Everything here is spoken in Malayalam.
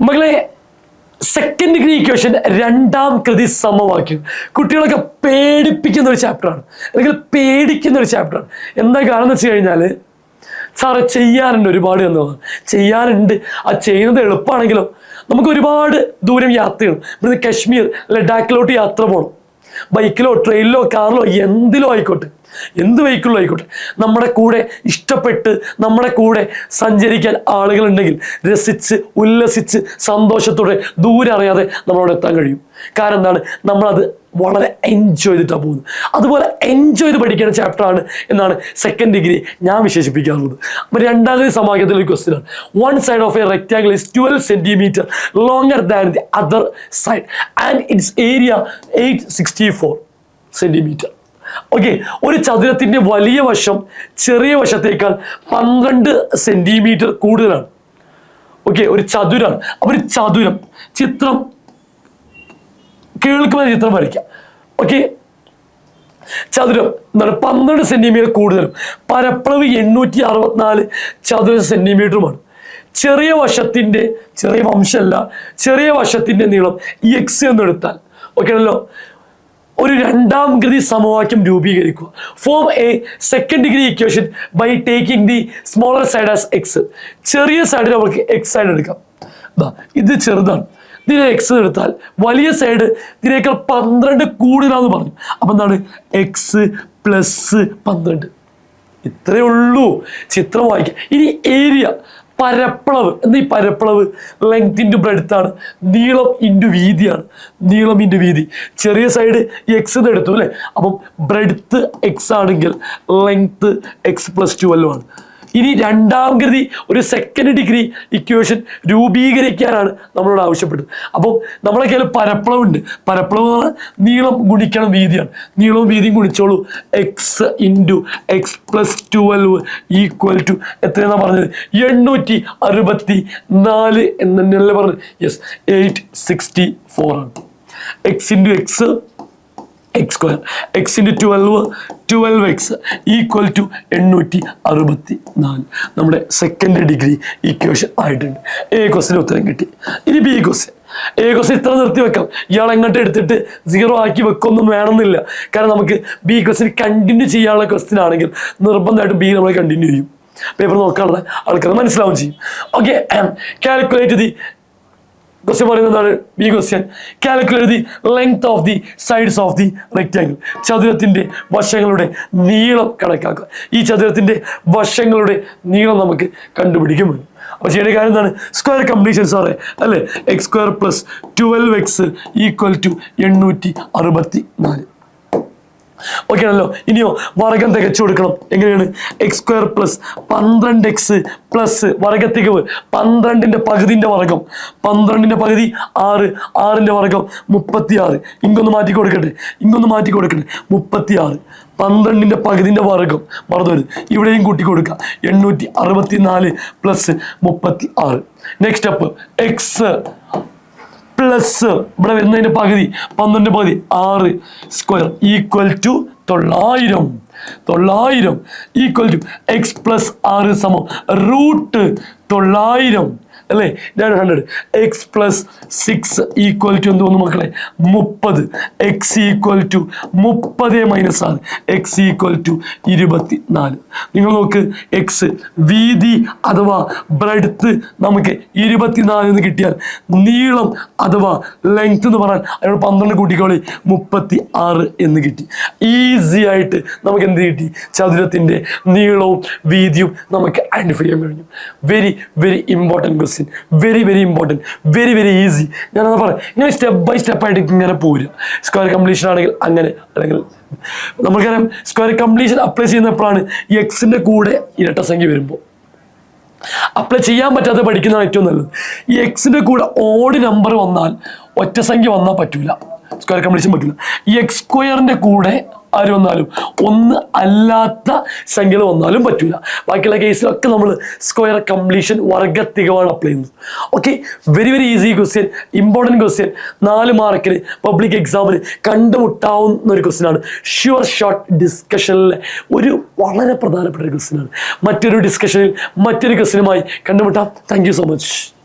മകളെ സെക്കൻഡ് ഡിഗ്രി ഇക്വേഷൻ രണ്ടാം കൃതി സമവാക്യം. കുട്ടികളൊക്കെ പേടിപ്പിക്കുന്ന ഒരു ചാപ്റ്ററാണ് അല്ലെങ്കിൽ പേടിക്കുന്ന ഒരു ചാപ്റ്ററാണ് എന്താ കാരണം വെച്ച് കഴിഞ്ഞാൽ സാറ് ചെയ്യാനുണ്ട് ഒരുപാട് എന്നുള്ളത്. ചെയ്യാനുണ്ട്. ആ ചെയ്യുന്നത് എളുപ്പമാണെങ്കിലോ നമുക്ക് ഒരുപാട് ദൂരം യാത്ര ചെയ്യണം. ഇവിടുന്ന് കശ്മീർ ലഡാക്കിലോട്ട് യാത്ര പോകണം ബൈക്കിലോ ട്രെയിനിലോ കാറിലോ എന്തിലോ ആയിക്കോട്ടെ. എന്ത് വെഹിക്കിളും ആയിക്കോട്ടെ. നമ്മുടെ കൂടെ ഇഷ്ടപ്പെട്ട് നമ്മുടെ കൂടെ സഞ്ചരിക്കാൻ ആളുകളുണ്ടെങ്കിൽ രസിച്ച് ഉല്ലസിച്ച് സന്തോഷത്തോടെ ദൂരെ അറിയാതെ നമ്മളോട് എത്താൻ കഴിയും. കാരണം എന്താണ്? നമ്മളത് വളരെ എൻജോയ് ചെയ്തിട്ടാണ് പോകുന്നത്. അതുപോലെ എൻജോയ് ചെയ്ത് പഠിക്കുന്ന ചാപ്റ്ററാണ് എന്നാണ് സെക്കൻഡ് ഡിഗ്രി ഞാൻ വിശേഷിപ്പിക്കാറുള്ളത്. അപ്പോൾ രണ്ടാമത്തെ സമാഗത്തിലെ ആണ്. One side of a rectangle is twelve centimetre longer than the other side and its area eight sixty four centimetre okay ഒരു ചതുരത്തിന്റെ വലിയ വശം ചെറിയ വശത്തേക്കാൾ പന്ത്രണ്ട് സെന്റിമീറ്റർ കൂടുതലാണ്. ഓക്കെ ഒരു ചതുരാണ്. അപ്പോൾ ഒരു ചതുരം ചിത്രം കേൾക്കുന്ന ചിത്രം വരയ്ക്കാം. ഓക്കെ ചതുരം എന്താണ്? പന്ത്രണ്ട് സെന്റിമീറ്റർ കൂടുതലും. പരപ്പളവ് എണ്ണൂറ്റി അറുപത്തിനാല് ചതുര സെന്റിമീറ്ററുമാണ് ചെറിയ വശത്തിന്റെ ചെറിയ വംശമല്ല ചെറിയ വശത്തിന്റെ നീളം എക്സ് എന്നെടുത്താൽ ഓക്കെ ആണല്ലോ ഒരു രണ്ടാം ഗതി സമവാക്യം രൂപീകരിക്കുക. Form a second degree equation by taking the smaller side as x ചെറിയ സൈഡിൽ നമുക്ക് എക്സ് സൈഡ് എടുക്കാം. ഇത് ചെറുതാണ്. ഇതിനെ എക്സ് എടുത്താൽ വലിയ സൈഡ് ഇതിനേക്കാൾ പന്ത്രണ്ട് കൂടുതലാന്ന് പറഞ്ഞു. അപ്പം എന്താണ്? എക്സ് പ്ലസ് പന്ത്രണ്ട്. ഇത്രയേ ഉള്ളൂ. ചിത്രം വായിക്കാം. ഇനി ഏരിയ പരപ്പളവ്. എന്താ ഈ പരപ്പളവ്? ലെങ്ത് ഇന്റു ബ്രെഡ്ത്താണ് നീളം ഇന്റു വീതിയാണ്. നീളം ഇന്റു വീതി. ചെറിയ സൈഡ് എക്സ് എന്ന് എടുത്തു അല്ലേ? അപ്പം ബ്രെഡ്ത്ത് എക്സ് ആണെങ്കിൽ ലെങ്ത്ത് എക്സ് പ്ലസ് ട്വൽവ് ആണ്. ഇനി രണ്ടാം കൃതി ഒരു സെക്കൻഡ് ഡിഗ്രി ഇക്വേഷൻ രൂപീകരിക്കാനാണ് നമ്മളോട് ആവശ്യപ്പെട്ടത് അപ്പം നമ്മളെ കയ്യിൽ പരപ്പളവുണ്ട്. പരപ്പളവ് എന്ന് പറഞ്ഞാൽ നീളം ഗുണിക്കണം വീതിയാണ്. നീളവും വീതിയും ഗുണിച്ചോളൂ. X into x plus twelve equal to എത്രയെന്നാണ് പറഞ്ഞത്? എണ്ണൂറ്റി അറുപത്തി നാല് എന്ന് തന്നെയല്ലേ പറഞ്ഞത്? യെസ് എയ്റ്റ് സിക്സ്റ്റി ഫോർ ആണ്. X into x x square എക്സിന്റെ twelve twelve x equal to എണ്ണൂറ്റി അറുപത്തി നാല് നമ്മുടെ സെക്കൻഡ് ഡിഗ്രി ഇക്വേഷൻ ആയിട്ടുണ്ട്. എ ക്വസ്റ്റിന് ഉത്തരം കിട്ടി. ഇനി ബി ക്വസ്റ്റ്യൻ എ ക്വസ്റ്റ്യൻ ഇത്ര നിർത്തി വെക്കാം. ഇയാൾ എങ്ങോട്ട് എടുത്തിട്ട് സീറോ ആക്കി വെക്കൊന്നും വേണമെന്നില്ല. കാരണം നമുക്ക് ബി ക്വസ്റ്റ്യൻ കണ്ടിന്യൂ ചെയ്യാനുള്ള ക്വസ്റ്റ്യൻ ആണെങ്കിൽ നിർബന്ധമായിട്ടും ബി നമ്മൾ കണ്ടിന്യൂ ചെയ്യും. പേപ്പർ നോക്കാനുള്ള ആൾക്കാർ മനസ്സിലാവും ചെയ്യും. ഓക്കെ കാൽക്കുലേറ്റ് ദി ക്വസ്റ്റ്യൻ പറയുന്നതാണ് B question calculate the length of the sides of the rectangle ചതുരത്തിന്റെ വശങ്ങളുടെ നീളം കണക്കാക്കുക. ഈ ചതുരത്തിന്റെ വശങ്ങളുടെ നീളം നമുക്ക് കണ്ടുപിടിക്കും അപ്പോൾ ചെയ്യേണ്ട കാര്യം എന്താണ്? സ്ക്വയർ കംപ്ലീഷൻ സാറേ അല്ലേ? X square plus twelve x equal to എണ്ണൂറ്റി അറുപത്തി നാല് ഓക്കെ ആണല്ലോ ഇനിയോ വർഗം തികച്ചു കൊടുക്കണം. എങ്ങനെയാണ്? എക്സ് സ്ക്വയർ പ്ലസ് പന്ത്രണ്ട് എക്സ് പ്ലസ് വർഗത്തികവ് പന്ത്രണ്ടിന്റെ പകുതിന്റെ വർഗം പന്ത്രണ്ടിന്റെ പകുതി ആറ്. ആറിന്റെ വർഗം മുപ്പത്തി ആറ് ഇങ്ങൊന്ന് മാറ്റി കൊടുക്കട്ടെ. ഇങ്ങൊന്ന് മാറ്റി കൊടുക്കട്ടെ. മുപ്പത്തി ആറ് പന്ത്രണ്ടിന്റെ പകുതിന്റെ വർഗം മറന്നു വരും ഇവിടെയും കൂട്ടി കൊടുക്കുക എണ്ണൂറ്റി അറുപത്തി നാല് പ്ലസ് മുപ്പത്തി ആറ് നെക്സ്റ്റ് സ്റ്റെപ്പ് എക്സ് പ്ലസ് ഇവിടെ വരുന്നതിന്റെ പകുതി പന്ത്രണ്ട് പകുതി ആറ് സ്ക്വയർ ഈക്വൽ ടു തൊള്ളായിരം. തൊള്ളായിരം ഈക്വൽ ടു എക്സ് പ്ലസ് ആറ് സമം റൂട്ട് തൊള്ളായിരം. അല്ലേ? ഇതാണ് hundred x plus six equal to എന്ത് വന്നു മക്കളെ? മുപ്പത്. എക്സ് ഈക്വൽ ടു മുപ്പത് മൈനസ് ആറ്. എക്സ് ഈക്വൽ ടു ഇരുപത്തി നാല് നിങ്ങൾ നോക്ക് എക്സ് വീതി അഥവാ ബ്രെഡ്ത്ത് നമുക്ക് ഇരുപത്തിനാല് എന്ന് കിട്ടിയാൽ നീളം അഥവാ ലെങ്ത് എന്ന് പറയാൻ അതിനോട് പന്ത്രണ്ട് കൂട്ടിക്കോളി മുപ്പത്തി ആറ് എന്ന് കിട്ടി. ഈസി ആയിട്ട് നമുക്ക് എന്ത് കിട്ടി? ചതുരത്തിന്റെ നീളവും വീതിയും നമുക്ക് ഐഡന്റിഫൈ ചെയ്യാൻ കഴിഞ്ഞു. Very very important question very very important very very easy ഞാനത് പറയാം. ഇങ്ങനെ സ്റ്റെപ്പ് ബൈ സ്റ്റെപ്പ് ആയിട്ട് ഇങ്ങനെ പോരുക. സ്ക്വയർ കംപ്ലീഷൻ ആണെങ്കിൽ അങ്ങനെ അല്ലെങ്കിൽ നമുക്കറിയാം സ്ക്വയർ കംപ്ലീഷൻ അപ്ലൈ ചെയ്യുന്നപ്പോഴാണ് എക്സിന്റെ കൂടെ ഇരട്ട സംഖ്യ വരുമ്പോൾ. അപ്ലൈ ചെയ്യാൻ പറ്റാതെ പഠിക്കുന്നതാണ് ഏറ്റവും നല്ലത്. ഈ എക്സിന്റെ കൂടെ ഓഡ് നമ്പർ വന്നാൽ ഒറ്റ സംഖ്യ വന്നാൽ പറ്റില്ല സ്ക്വയർ കംപ്ലീഷൻ പറ്റില്ല ഈ എക്സ് സ്ക്വയറിന്റെ കൂടെ ആര് വന്നാലും. ഒന്ന് അല്ലാത്ത സംഖ്യകൾ വന്നാലും പറ്റൂല. ബാക്കിയുള്ള കേസിലൊക്കെ നമ്മൾ സ്ക്വയർ കംപ്ലീഷൻ വർഗത്തികമാണ് അപ്ലൈ ചെയ്യുന്നത്. Okay very very easy question important question നാല് മാർക്കിന് പബ്ലിക് എക്സാമിന് കണ്ടുമുട്ടാവുന്ന ഒരു ക്വസ്റ്റ്യനാണ് ഷുവർ ഷോർട്ട് ഡിസ്കഷനിലെ ഒരു വളരെ പ്രധാനപ്പെട്ട ഒരു ക്വസ്റ്റ്യനാണ് മറ്റൊരു ഡിസ്കഷനിൽ മറ്റൊരു ക്വസ്റ്റ്യനുമായി കണ്ടുമുട്ടാം. Thank so much